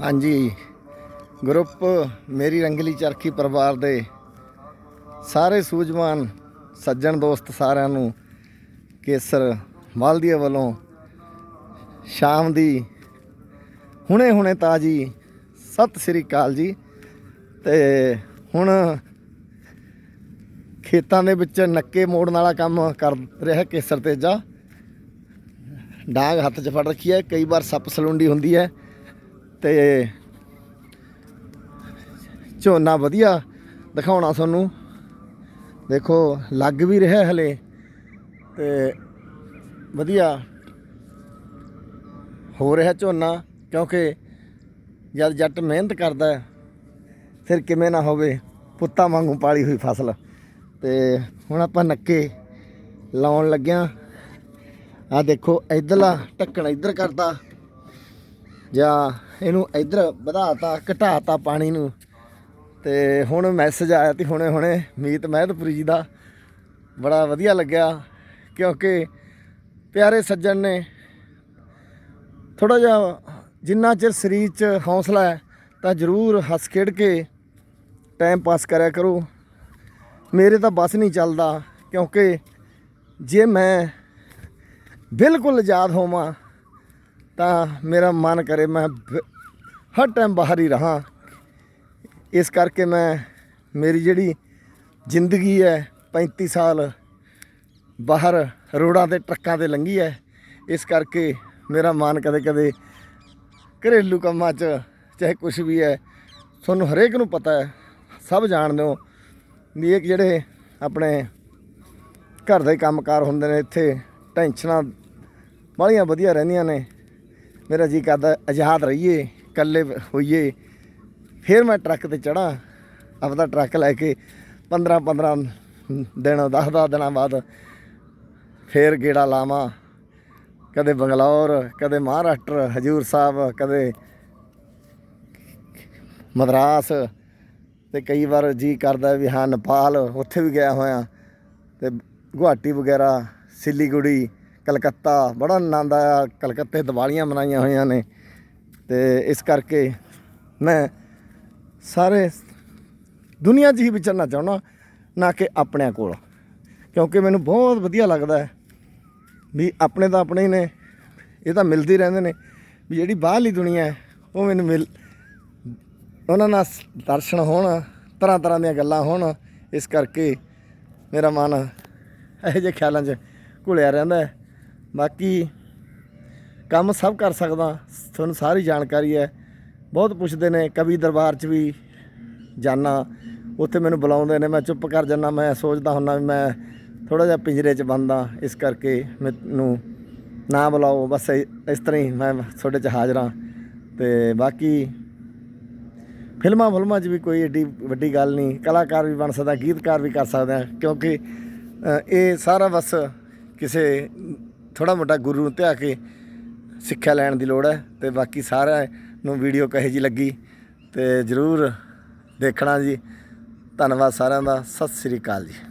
ਹਾਂਜੀ। ਗਰੁੱਪ ਮੇਰੀ ਰੰਗਲੀ ਚਰਖੀ ਪਰਿਵਾਰ ਦੇ ਸਾਰੇ ਸੂਝਵਾਨ ਸੱਜਣ ਦੋਸਤ ਸਾਰਿਆਂ ਨੂੰ ਕੇਸਰ ਮਾਲਦੀਆ ਵੱਲੋਂ ਸ਼ਾਮ ਦੀ ਹੁਣੇ ਹੁਣੇ ਤਾਜੀ ਸਤਿ ਸ੍ਰੀ ਅਕਾਲ ਜੀ। ਤੇ ਹੁਣ ਖੇਤਾਂ ਦੇ ਵਿੱਚ ਨੱਕੇ ਮੋੜਨ ਵਾਲਾ ਕੰਮ ਕਰ ਰਿਹਾ ਕੇਸਰ ਤੇਜਾ। ਡਾਂਗ ਹੱਥ 'ਚ ਫੜ ਰੱਖੀ ਹੈ। ਕਈ ਵਾਰ ਸੱਪ ਸਲੂੰਡੀ ਹੁੰਦੀ ਹੈ। ਤੇ ਝੋਨਾ ਵਧੀਆ ਦਿਖਾਉਣਾ ਤੁਹਾਨੂੰ ਦੇਖੋ, ਲੱਗ ਵੀ ਰਿਹਾ ਹਲੇ ਤੇ ਵਧੀਆ ਹੋ ਰਿਹਾ ਝੋਨਾ, ਕਿਉਂਕਿ ਜਦ ਜੱਟ ਮਿਹਨਤ ਕਰਦਾ ਫਿਰ ਕਿਵੇਂ ਨਾ ਹੋਵੇ ਪੁੱਤਾਂ ਵਾਂਗੂ ਪਾਲੀ ਹੋਈ ਫਸਲ। ਤੇ ਹੁਣ ਆਪਾਂ ਨੱਕੇ ਲਾਉਣ ਲੱਗਿਆ। ਆ ਦੇਖੋ, ਇਧਰਲਾ ਢੱਕਣ ਇੱਧਰ ਕਰਦਾ ਜਾਂ ਇਹਨੂੰ ਇੱਧਰ ਵਧਾਤਾ, ਘਟਾਤਾ ਪਾਣੀ ਨੂੰ। ਤੇ ਹੁਣ ਮੈਸੇਜ ਆਇਆ ਤੀ ਹੁਣੇ ਹੁਣੇ ਮੀਤ ਮਹਿਤਪੁਰੀ ਜੀ ਦਾ। ਬੜਾ ਵਧੀਆ ਲੱਗਿਆ, ਕਿਉਂਕਿ ਪਿਆਰੇ ਸੱਜਣ ਨੇ ਥੋੜਾ ਜਿਹਾ ਜਿੰਨਾ ਚਿਰ ਸਰੀਰ 'ਚ ਹੌਸਲਾ ਹੈ, ਤਾਂ ਜ਼ਰੂਰ ਹੱਸ ਖੇਡ ਕੇ ਟਾਈਮ ਪਾਸ ਕਰਿਆ ਕਰੋ। ਮੇਰੇ ਤਾਂ ਬਸ ਨਹੀਂ ਚੱਲਦਾ, ਕਿਉਂਕਿ ਜੇ ਮੈਂ ਬਿਲਕੁਲ ਆਜ਼ਾਦ ਹੋਵਾਂ ਤਾਂ ਮੇਰਾ ਮਨ ਕਰੇ ਮੈਂ ਹਰ ਟਾਈਮ ਬਾਹਰ ਹੀ ਰਹਾ। ਇਸ ਕਰਕੇ ਮੈਂ ਮੇਰੀ ਜਿਹੜੀ ਜ਼ਿੰਦਗੀ ਹੈ 35 ਸਾਲ ਬਾਹਰ ਰੋਡਾਂ ਤੇ ਟਰੱਕਾਂ ਤੇ ਲੰਘੀ ਹੈ। ਇਸ ਕਰਕੇ ਮੇਰਾ ਮਨ ਕਦੇ ਕਦੇ ਘਰੇਲੂ ਕੰਮਾਂ 'ਚ, ਚਾਹੇ ਕੁਝ ਵੀ ਹੈ, ਤੁਹਾਨੂੰ ਹਰੇਕ ਨੂੰ ਪਤਾ ਹੈ, ਸਭ ਜਾਣਦੇ ਹੋ ਵੀ ਇਹ ਜਿਹੜੇ ਆਪਣੇ ਘਰ ਦੇ ਕੰਮਕਾਰ ਹੁੰਦੇ ਨੇ, ਇੱਥੇ ਟੈਨਸ਼ਨਾਂ ਬਾਹਲੀਆਂ ਵਧੀਆ ਰਹਿੰਦੀਆਂ ਨੇ। ਮੇਰਾ ਜੀ ਕਰਦਾ ਆਜ਼ਾਦ ਰਹੀਏ, ਇਕੱਲੇ ਹੋਈਏ। ਫਿਰ ਮੈਂ ਟਰੱਕ ਤੇ ਚੜਾਂ ਆਪਦਾ ਟਰੱਕ ਲੈ ਕੇ 15 15 ਦਿਨ 10 10 ਦਿਨਾਂ ਬਾਅਦ ਫੇਰ ਗੇੜਾ ਲਾਵਾਂ। ਕਦੇ ਬੰਗਲੌਰ, ਕਦੇ ਮਹਾਰਾਸ਼ਟਰ, ਹਜੂਰ ਸਾਹਿਬ, ਕਦੇ ਮਦਰਾਸ। ਤੇ ਕਈ ਵਾਰ ਜੀ ਕਰਦਾ ਵੀ ਹਾਂ, ਨੇਪਾਲ, ਉੱਥੇ ਵੀ ਗਿਆ ਹੋਇਆ। ਤੇ ਗੁਹਾਟੀ ਵਗੈਰਾ, ਸਿੱਲੀਗੁੜੀ ਕਲਕੱਤਾ, ਬੜਾ ਆਨੰਦ ਆਇਆ। ਕਲਕੱਤੇ ਦੀਵਾਲੀਆਂ ਮਨਾਈਆਂ ਹੋਈਆਂ ਨੇ ਤੇ ਇਸ ਕਰਕੇ ਮੈਂ ਸਾਰੇ ਦੁਨੀਆ 'ਚ ਹੀ ਵਿਚਰਨਾ ਚਾਹੁੰਦਾ, ਨਾ ਕਿ ਆਪਣਿਆਂ ਕੋਲ। ਕਿਉਂਕਿ ਮੈਨੂੰ ਬਹੁਤ ਵਧੀਆ ਲੱਗਦਾ ਹੈ ਵੀ ਆਪਣੇ ਤਾਂ ਆਪਣੇ ਹੀ ਨੇ, ਇਹ ਤਾਂ ਮਿਲਦੇ ਰਹਿੰਦੇ ਨੇ। ਵੀ ਜਿਹੜੀ ਬਾਹਰਲੀ ਦੁਨੀਆ ਹੈ, ਉਹ ਮੈਨੂੰ ਮਿਲ, ਉਹਨਾਂ ਨਾਲ ਦਰਸ਼ਨ ਹੋਣ ਤਰ੍ਹਾਂ ਤਰ੍ਹਾਂ ਦੀਆਂ ਗੱਲਾਂ ਹੋਣ, ਇਸ ਕਰਕੇ ਮੇਰਾ ਮਨ ਇਹੋ ਜਿਹੇ ਖਿਆਲਾਂ 'ਚ ਘੁਲਿਆ ਰਹਿੰਦਾ ਹੈ। ਬਾਕੀ ਕੰਮ ਸਭ ਕਰ ਸਕਦਾ, ਤੁਹਾਨੂੰ ਸਾਰੀ ਜਾਣਕਾਰੀ ਹੈ। ਬਹੁਤ ਪੁੱਛਦੇ ਨੇ, ਕਵੀ ਦਰਬਾਰ 'ਚ ਵੀ ਜਾਣਾ ਉੱਥੇ ਮੈਨੂੰ ਬੁਲਾਉਂਦੇ ਨੇ, ਮੈਂ ਚੁੱਪ ਕਰ ਜਾਂਦਾ ਮੈਂ ਸੋਚਦਾ ਹੁੰਦਾ ਵੀ ਮੈਂ ਥੋੜਾ ਜਿਹਾ ਪਿੰਜਰੇ 'ਚ ਬੰਦਾ ਇਸ ਕਰਕੇ ਮੈਨੂੰ ਨਾ ਬੁਲਾਓ, ਬਸ ਇਸ ਤਰ੍ਹਾਂ ਹੀ ਮੈਂ ਤੁਹਾਡੇ 'ਚ ਹਾਜ਼ਰ ਹਾਂ। ਤੇ ਬਾਕੀ ਫਿਲਮਾਂ ਫਿਲਮਾਂ 'ਚ ਵੀ ਕੋਈ ਏਡੀ ਵੱਡੀ ਗੱਲ ਨਹੀਂ, ਕਲਾਕਾਰ ਵੀ ਬਣ ਸਕਦਾ, ਗੀਤਕਾਰ ਵੀ ਕਰ ਸਕਦਾ ਕਿਉਂਕਿ ਇਹ ਸਾਰਾ ਬਸ ਕਿਸੇ ਥੋੜਾ ਮੋਟਾ ਗੁਰੂ ਨੂੰ ਧਿਆ ਕੇ ਸਿੱਖਿਆ ਲੈਣ ਦੀ ਲੋੜ ਹੈ ਤੇ ਬਾਕੀ ਸਾਰਿਆਂ ਨੂੰ ਵੀਡੀਓ ਕਹੇ ਜੀ ਲੱਗੀ ਤੇ ਜਰੂਰ ਦੇਖਣਾ ਜੀ। ਧੰਨਵਾਦ ਸਾਰਿਆਂ ਦਾ। ਸਤਿ ਸ੍ਰੀ ਅਕਾਲ ਜੀ।